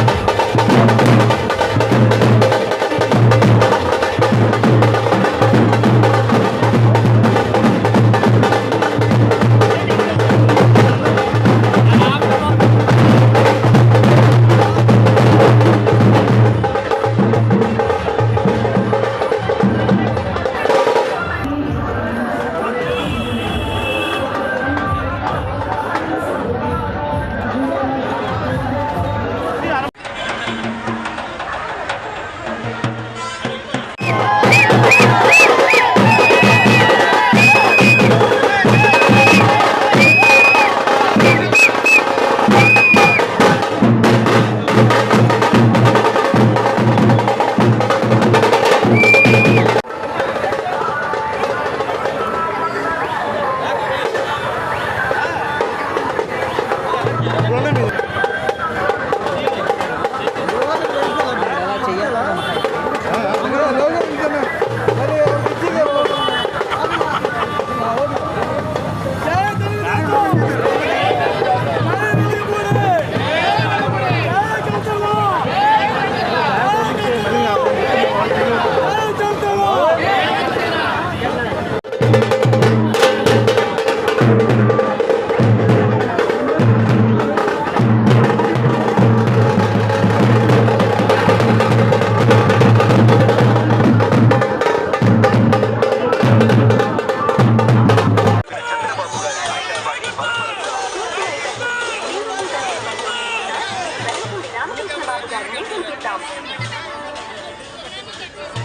you.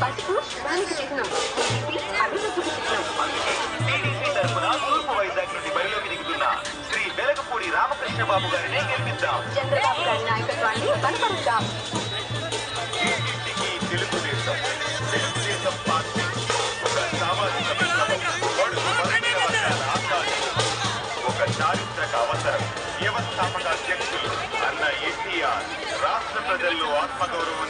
పసుపు శివానికి చిహ్నం. ఇది అభివృద్ధికి శ్రీ వెలగపూడి రామకృష్ణ బాబు గారిని గెలిపిద్దాం. చంద్రబాబు గారి నాయకత్వాన్ని బలపరుద్దాం. ఒక ఒక చారిత్రక అవసరం వ్యవస్థాపక అధ్యక్షులు ఎన్టీఆర్ రాష్ట్ర ప్రజల్లో ఆత్మగౌరవం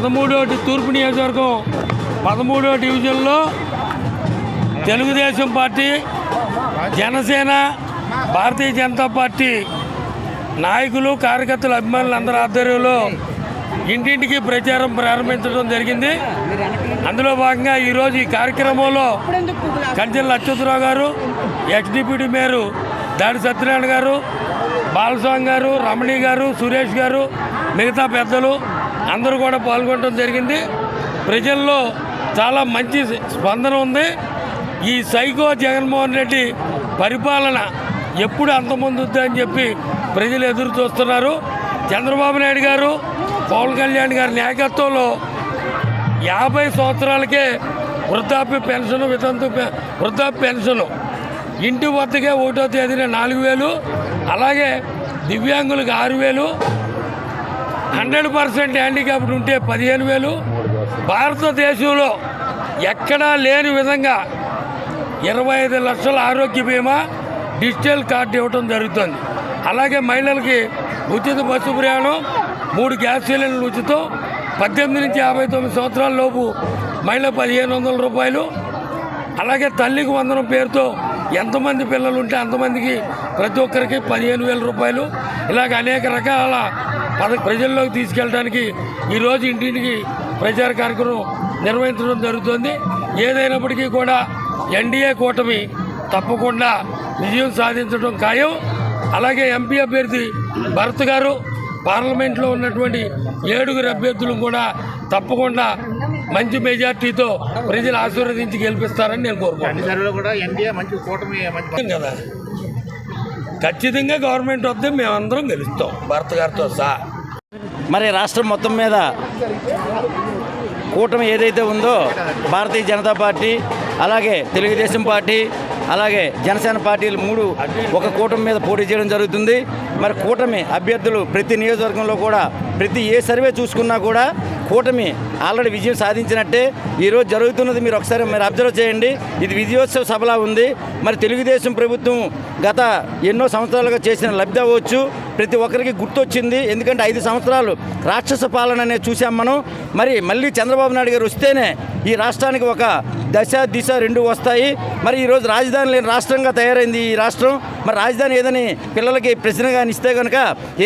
పదమూడో తూర్పు నియోజకవర్గం పదమూడో డివిజన్లో తెలుగుదేశం పార్టీ జనసేన భారతీయ జనతా పార్టీ నాయకులు కార్యకర్తలు అభిమానులు అందరి ఆధ్వర్యంలో ఇంటింటికి ప్రచారం ప్రారంభించడం జరిగింది. అందులో భాగంగా ఈరోజు ఈ కార్యక్రమంలో కంచెల అచ్యుతరావు గారు ఎక్స్ డిప్యూటీ మేయరు దాడి సత్యనారాయణ గారు బాలస్వామి గారు రమణి గారు సురేష్ గారు మిగతా పెద్దలు అందరూ కూడా పాల్గొనడం జరిగింది. ప్రజల్లో చాలా మంచి స్పందన ఉంది. ఈ సైకో జగన్మోహన్ రెడ్డి పరిపాలన ఎప్పుడు అంతమొందుద్దా అని చెప్పి ప్రజలు ఎదురు చూస్తున్నారు. చంద్రబాబు నాయుడు గారు పవన్ కళ్యాణ్ గారి నాయకత్వంలో యాభై సంవత్సరాలకే వృద్ధాప్య పెన్షన్ వితంతు వృద్ధాప్య పెన్షన్. ఇంటి వద్దకే ఒకటో తేదీన నాలుగు వేలు అలాగే దివ్యాంగులకు ఆరు వేలు హండ్రెడ్ పర్సెంట్ హ్యాండిక్యాప్డ్ ఉంటే పదిహేను వేలు. భారతదేశంలో ఎక్కడా లేని విధంగా ఇరవై ఐదు లక్షల ఆరోగ్య బీమా డిజిటల్ కార్డు ఇవ్వడం జరుగుతుంది. అలాగే మహిళలకి ఉచిత బస్సు ప్రయాణం మూడు గ్యాస్ సిలిండర్లు ఉచితం పద్దెనిమిది నుంచి యాభై తొమ్మిది సంవత్సరాల లోపు మహిళ పదిహేను వందల రూపాయలు. అలాగే తల్లికి వందనం పేరుతో ఎంతమంది పిల్లలు ఉంటే అంతమందికి ప్రతి ఒక్కరికి పదిహేను వేల రూపాయలు. ఇలాగ అనేక రకాల ప్రజల్లోకి తీసుకెళ్ళడానికి ఈరోజు ఇంటింటికి ప్రచార కార్యక్రమం నిర్వహించడం జరుగుతుంది. ఏదైనప్పటికీ కూడా ఎన్డీఏ కూటమి తప్పకుండా విజయం సాధించడం ఖాయం. అలాగే ఎంపీ అభ్యర్థి భరత్ గారు పార్లమెంట్లో ఉన్నటువంటి ఏడుగురు అభ్యర్థులు కూడా తప్పకుండా మంచి మెజార్టీతో ప్రజలు ఆశీర్వదించి గెలిపిస్తారని నేను కోరుకుంటున్నాను. అన్ని సర్వేలో కూడా ఎన్డీఏ మంచి కూటమి మంచి కదా. ఖచ్చితంగా గవర్నమెంట్ వస్తే మేమందరం గెలుస్తాం భరత్ గారితో సహా. మరి రాష్ట్రం మొత్తం మీద కూటమి ఏదైతే ఉందో భారతీయ జనతా పార్టీ అలాగే తెలుగుదేశం పార్టీ అలాగే జనసేన పార్టీలు మూడు ఒక కూటమి మీద పోటీ చేయడం జరుగుతుంది. మరి కూటమి అభ్యర్థులు ప్రతి నియోజకవర్గంలో కూడా ప్రతి ఏ సర్వే చూసుకున్నా కూడా కూటమి ఆల్రెడీ విజయం సాధించినట్టే ఈరోజు జరుగుతున్నది మీరు ఒకసారి మీరు అబ్జర్వ్ చేయండి. ఇది విజయోత్సవ సభలా ఉంది. మరి తెలుగుదేశం ప్రభుత్వం గత ఎన్నో సంవత్సరాలుగా చేసిన లబ్ధి అవ్వచ్చు. ప్రతి ఒక్కరికి గుర్తొచ్చింది. ఎందుకంటే ఐదు సంవత్సరాలు రాక్షస పాలన అనేది చూసాం మనం. మరి మళ్ళీ చంద్రబాబు నాయుడు గారు వస్తేనే ఈ రాష్ట్రానికి ఒక దశ దిశ రెండు వస్తాయి. మరి ఈరోజు రాజధాని లేని రాష్ట్రంగా తయారైంది ఈ రాష్ట్రం. మరి రాజధాని ఏదని పిల్లలకి ప్రశ్నగా ఇస్తే కనుక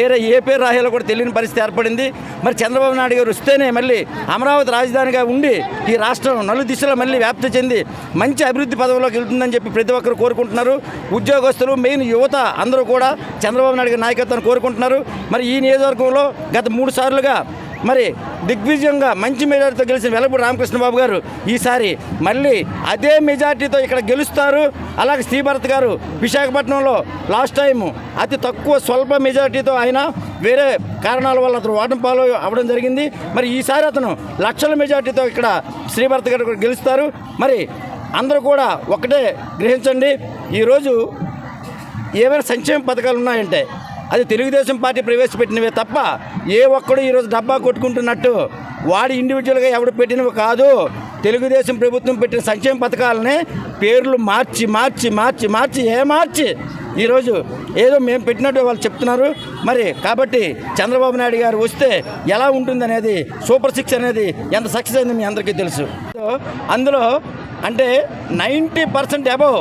ఏ ఏ పేరు రాయాలో కూడా తెలియని పరిస్థితి ఏర్పడింది. మరి చంద్రబాబు నాయుడు గారు వస్తేనే మళ్ళీ అమరావతి రాజధానిగా ఉండి ఈ రాష్ట్రం నలు దిశలో మళ్ళీ వ్యాప్తి చెంది మంచి అభివృద్ధి పదవిలోకి వెళ్తుందని చెప్పి ప్రతి ఒక్కరు కోరుకుంటున్నారు. ఉద్యోగస్తులు మెయిన్ యువత అందరూ కూడా చంద్రబాబు నాయుడు గారి నాయకత్వాన్ని కోరుకుంటున్నారు. మరి ఈ నియోజకవర్గంలో గత మూడు సార్లుగా మరి దిగ్విజయంగా మంచి మెజార్టీతో గెలిచిన వెలపూడి రామకృష్ణబాబు గారు ఈసారి మళ్ళీ అదే మెజార్టీతో ఇక్కడ గెలుస్తారు. అలాగే శ్రీభరత్ గారు విశాఖపట్నంలో లాస్ట్ టైం అతి తక్కువ స్వల్ప మెజార్టీతో ఆయన వేరే కారణాల వల్ల అతను ఓటమి పాలు అవ్వడం జరిగింది. మరి ఈసారి అతను లక్షల మెజార్టీతో ఇక్కడ శ్రీభరత్ గారు కూడా గెలుస్తారు. మరి అందరూ కూడా ఒకటే గ్రహించండి. ఈరోజు ఏమైనా సంక్షేమ పథకాలు ఉన్నాయంటే అది తెలుగుదేశం పార్టీ ప్రవేశపెట్టినవే తప్ప ఏ ఒక్కడు ఈరోజు డబ్బా కొట్టుకుంటున్నట్టు వాడి ఇండివిజువల్గా ఎవడు పెట్టినవి కాదు. తెలుగుదేశం ప్రభుత్వం పెట్టిన సంక్షేమ పథకాలని పేర్లు మార్చి మార్చి మార్చి మార్చి ఏ మార్చి? ఈరోజు ఏదో మేము పెట్టినట్టు వాళ్ళు చెప్తున్నారు. మరి కాబట్టి చంద్రబాబు నాయుడు గారు వస్తే ఎలా ఉంటుంది అనేది సూపర్ సిక్స్ అనేది ఎంత సక్సెస్ అయింది మీ అందరికీ తెలుసు. అందులో అంటే నైంటీ పర్సెంట్ అబవ్.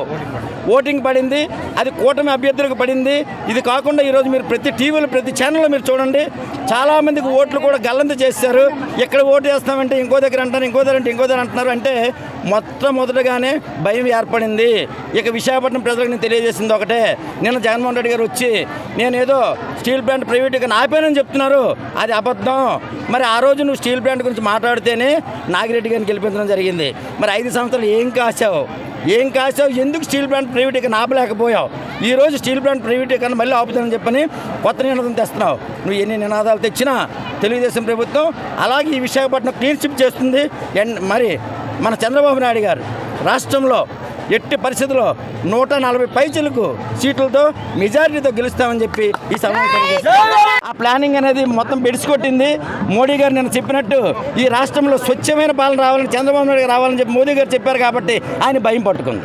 ఓటింగ్ పడింది అది కూటమి అభ్యర్థులకు పడింది. ఇది కాకుండా ఈరోజు మీరు ప్రతి టీవీలో ప్రతి ఛానల్లో మీరు చూడండి చాలామందికి ఓట్లు కూడా గల్లంత చేశారు ఇక్కడ ఓటు వేస్తామంటే ఇంకో దగ్గర అంటారు ఇంకో దగ్గర అంటే ఇంకో దగ్గర అంటున్నారు. అంటే మొట్టమొదటిగానే భయం ఏర్పడింది. ఇక విశాఖపట్నం ప్రజలకు నేను తెలియజేసింది ఒకటే. నిన్న జగన్మోహన్ రెడ్డి గారు వచ్చి నేను ఏదో స్టీల్ ప్లాంట్ ప్రైవేట్గా ఆపానని చెప్తున్నారు. అది అబద్ధం. మరి ఆ రోజు నువ్వు స్టీల్ ప్లాంట్ గురించి మాట్లాడితేనే నాగిరెడ్డి గారిని గెలిపించడం జరిగింది. మరి ఐదు సంవత్సరాలు ఏం కాశావు? ఏం కాసావు ఎందుకు స్టీల్ ప్లాంట్ ప్రైవేటీకరణ ఆపలేకపోయావు ఈ రోజు స్టీల్ ప్లాంట్ ప్రైవేటీకరణ మళ్ళీ ఆపుతానని చెప్పని కొత్త నినాదం తెస్తున్నావు. నువ్వు ఎన్ని నినాదాలు తెచ్చినా తెలుగుదేశం ప్రభుత్వం అలాగే ఈ విశాఖపట్నం క్లీన్ చేస్తుంది. అండ్ మరి మన చంద్రబాబు నాయుడు గారు రాష్ట్రంలో ఎట్టి పరిస్థితుల్లో నూట నలభై పైచలకు సీట్లతో మెజారిటీతో గెలుస్తామని చెప్పి ఈ సమావేశం ఆ ప్లానింగ్ అనేది మొత్తం బెడిసికొట్టింది మోడీ గారు నేను చెప్పినట్టు ఈ రాష్ట్రంలో స్వచ్ఛమైన పాలన రావాలని చంద్రబాబు నాయుడు రావాలని చెప్పి మోదీ గారు చెప్పారు కాబట్టి ఆయన భయం పట్టుకుంది.